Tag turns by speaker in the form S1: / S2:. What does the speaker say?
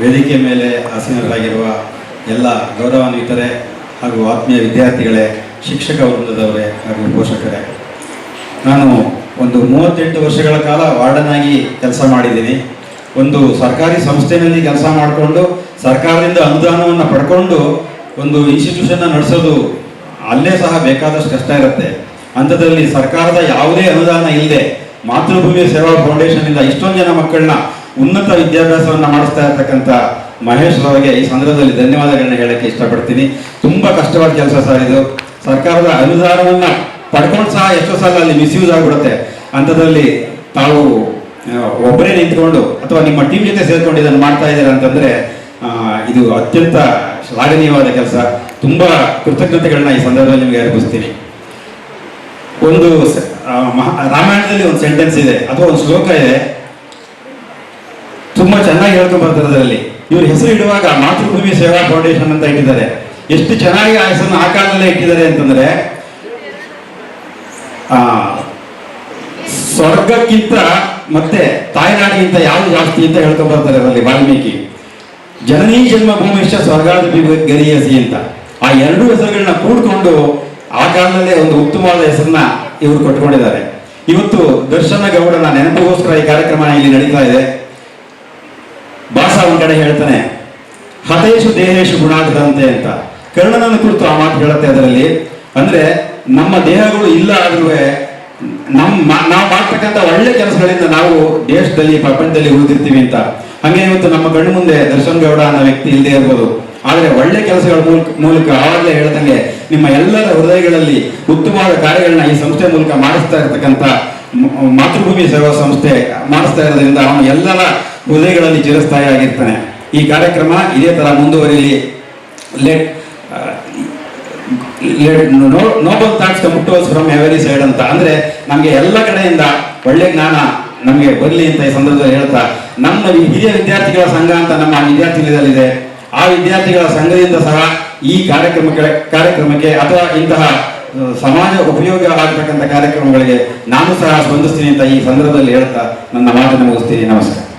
S1: ವೇದಿಕೆ ಮೇಲೆ ಆಸೀನರಾಗಿರುವ ಎಲ್ಲ ಗೌರವಾನ್ವಿತರೇ ಹಾಗೂ ಆತ್ಮೀಯ ವಿದ್ಯಾರ್ಥಿಗಳೇ, ಶಿಕ್ಷಕ ವೃಂದದವರೇ ಹಾಗೂ ಪೋಷಕರೇ. ನಾನು ಒಂದು ಮೂವತ್ತೆಂಟು ವರ್ಷಗಳ ಕಾಲ ವಾರ್ಡನ್ ಆಗಿ ಕೆಲಸ ಮಾಡಿದ್ದೀನಿ. ಒಂದು ಸರ್ಕಾರಿ ಸಂಸ್ಥೆಯಲ್ಲಿ ಕೆಲಸ ಮಾಡಿಕೊಂಡು, ಸರ್ಕಾರದಿಂದ ಅನುದಾನವನ್ನು ಪಡ್ಕೊಂಡು ಒಂದು ಇನ್ಸ್ಟಿಟ್ಯೂಷನ್ನ ನಡೆಸೋದು ಅಲ್ಲೇ ಸಹ ಬೇಕಾದಷ್ಟು ಕಷ್ಟ ಇರುತ್ತೆ. ಅಂಥದ್ರಲ್ಲಿ ಸರ್ಕಾರದ ಯಾವುದೇ ಅನುದಾನ ಇಲ್ಲದೆ ಮಾತೃಭೂಮಿ ಸೇವಾ ಫೌಂಡೇಶನ್ನಿಂದ ಇಷ್ಟೊಂದು ಜನ ಮಕ್ಕಳನ್ನ ಉನ್ನತ ವಿದ್ಯಾಭ್ಯಾಸವನ್ನು ಮಾಡಿಸ್ತಾ ಇರ್ತಕ್ಕಂಥ ಮಹೇಶ್ ಅವರಿಗೆ ಈ ಸಂದರ್ಭದಲ್ಲಿ ಧನ್ಯವಾದಗಳನ್ನ ಹೇಳಕ್ಕೆ ಇಷ್ಟಪಡ್ತೀನಿ. ತುಂಬಾ ಕಷ್ಟವಾದ ಕೆಲಸ ಸರ್ ಇದು. ಸರ್ಕಾರದ ಅನುದಾನವನ್ನ ಪಡ್ಕೊಂಡು ಸಹ ಎಷ್ಟೋ ಸಲ ಅಲ್ಲಿ ಮಿಸ್ಯೂಸ್ ಆಗಿಬಿಡುತ್ತೆ. ಅಂಥದ್ರಲ್ಲಿ ತಾವು ಒಬ್ಬರೇ ನಿಂತ್ಕೊಂಡು ಅಥವಾ ನಿಮ್ಮ ಟೀಮ್ ಜೊತೆ ಸೇರ್ಕೊಂಡು ಇದನ್ನು ಮಾಡ್ತಾ ಇದ್ದೀರಾ ಅಂತಂದ್ರೆ ಇದು ಅತ್ಯಂತ ಶ್ಲಾಘನೀಯವಾದ ಕೆಲಸ. ತುಂಬಾ ಕೃತಜ್ಞತೆಗಳನ್ನ ಈ ಸಂದರ್ಭದಲ್ಲಿ ನಿಮಗೆ ಅರ್ಪಿಸ್ತೀನಿ. ಒಂದು ರಾಮಾಯಣದಲ್ಲಿ ಒಂದು ಸೆಂಟೆನ್ಸ್ ಇದೆ. ಅಥವಾ ಒಂದು ಶ್ಲೋಕ ಇದೆ. ತುಂಬಾ ಚೆನ್ನಾಗಿ ಹೇಳ್ಕೊಂಡ್ ಬರ್ತಾರೆ ಅದರಲ್ಲಿ. ಇವ್ರ ಹೆಸರು ಇಡುವಾಗ ಮಾತೃಭೂಮಿ ಸೇವಾ ಫೌಂಡೇಶನ್ ಅಂತ ಇಟ್ಟಿದ್ದಾರೆ. ಎಷ್ಟು ಚೆನ್ನಾಗಿ ಆ ಹೆಸರನ್ನು ಆ ಕಾಲದಲ್ಲೇ ಇಟ್ಟಿದ್ದಾರೆ ಅಂತಂದ್ರೆ, ಆ, ಸ್ವರ್ಗಕ್ಕಿಂತ ಮತ್ತೆ ತಾಯ್ನಾಡಿಗಿಂತ ಯಾವುದು ಜಾಸ್ತಿ ಅಂತ ಹೇಳ್ಕೊಂಡ್ ಬರ್ತಾರೆ ಅದರಲ್ಲಿ ವಾಲ್ಮೀಕಿ. ಜನನೀ ಜನ್ಮಭೂಮಿಶ್ಚ ಸ್ವರ್ಗಾದ ಗರಿಯಸಿ ಅಂತ. ಆ ಎರಡು ಹೆಸರುಗಳನ್ನ ಕೂಡ್ಕೊಂಡು ಆ ಕಾಲದಲ್ಲೇ ಒಂದು ಉತ್ತಮವಾದ ಹೆಸರನ್ನ ಇವರು ಕೊಟ್ಕೊಂಡಿದ್ದಾರೆ. ಇವತ್ತು ದರ್ಶನ ಗೌಡನ ನೆನಪಿಗೋಸ್ಕರ ಈ ಕಾರ್ಯಕ್ರಮ ಇಲ್ಲಿ ನಡೀತಾ ಇದೆ. ಒಂದ್ ಕಡೆ ಹೇಳ್ತಾನೆ ಹತೇಶು ದೇಹೇಶು ಗುಣಾಗದಂತೆ ಅಂತ. ಕರ್ಣನನ್ನು ಕುರಿತು ಆ ಮಾತು ಹೇಳುತ್ತೆ ಅದರಲ್ಲಿ. ಅಂದ್ರೆ ನಮ್ಮ ದೇಹಗಳು ಇಲ್ಲ ಆದ್ರೂ ನಮ್ಮ ನಾವು ಮಾಡ್ತಕ್ಕಂತ ಒಳ್ಳೆ ಕೆಲಸಗಳಿಂದ ನಾವು ದೇಶದಲ್ಲಿ, ಪ್ರಪಂಚದಲ್ಲಿ ಉಳಿದಿರ್ತೀವಿ ಅಂತ. ಹಂಗೆ ಇವತ್ತು ನಮ್ಮ ಕಣ್ಣು ಮುಂದೆ ದರ್ಶನ್ ಗೌಡ ಅನ್ನೋ ವ್ಯಕ್ತಿ ಇಲ್ಲದೆ ಇರ್ಬೋದು. ಆದ್ರೆ ಒಳ್ಳೆ ಕೆಲಸಗಳ ಮೂಲಕ ಮೂಲಕ ಆವಾಗಲೇ ಹೇಳ್ದಂಗೆ ನಿಮ್ಮ ಎಲ್ಲರ ಹೃದಯಗಳಲ್ಲಿ ಉತ್ತಮವಾದ ಕಾರ್ಯಗಳನ್ನ ಈ ಸಂಸ್ಥೆ ಮೂಲಕ ಮಾಡಿಸ್ತಾ ಇರತಕ್ಕಂತ ಮಾತೃಭೂಮಿ ಸೇವಾ ಸಂಸ್ಥೆ ಮಾಡಿಸ್ತಾ ಇರೋದ್ರಿಂದ ಅವನು ಎಲ್ಲರ ಹೃದಯಗಳಲ್ಲಿ ಚಿರಸ್ಥಾಯಿ ಆಗಿರ್ತಾನೆ. ಈ ಕಾರ್ಯಕ್ರಮ ಇದೇ ತರ ಮುಂದುವರಿಲಿ. Let noble thoughts come from every side ಅಂತ. ಅಂದ್ರೆ ನಮಗೆ ಎಲ್ಲ ಕಡೆಯಿಂದ ಒಳ್ಳೆ ಜ್ಞಾನ ನಮಗೆ ಬರಲಿ ಅಂತ ಈ ಸಂದರ್ಭದಲ್ಲಿ ಹೇಳ್ತಾ, ನಮ್ಮ ಹಿರಿಯ ವಿದ್ಯಾರ್ಥಿಗಳ ಸಂಘ ಅಂತ ನಮ್ಮ ವಿದ್ಯಾರ್ಥಿಗಳಿದೆ ಆ ವಿದ್ಯಾರ್ಥಿಗಳ ಸಂಘದಿಂದ ಸಹ ಈ ಕಾರ್ಯಕ್ರಮ ಕಾರ್ಯಕ್ರಮಕ್ಕೆ ಅಥವಾ ಇಂತಹ ಸಮಾಜ ಉಪಯೋಗ ಆಗತಕ್ಕಂಥ ಕಾರ್ಯಕ್ರಮಗಳಿಗೆ ನಾನು ಸಹ ಸ್ಪಂದಿಸ್ತೀನಿ ಅಂತ ಈ ಸಂದರ್ಭದಲ್ಲಿ ಹೇಳ್ತಾ ನನ್ನ ಮಾತನ್ನು ಮುಗಿಸ್ತೀನಿ. ನಮಸ್ಕಾರ.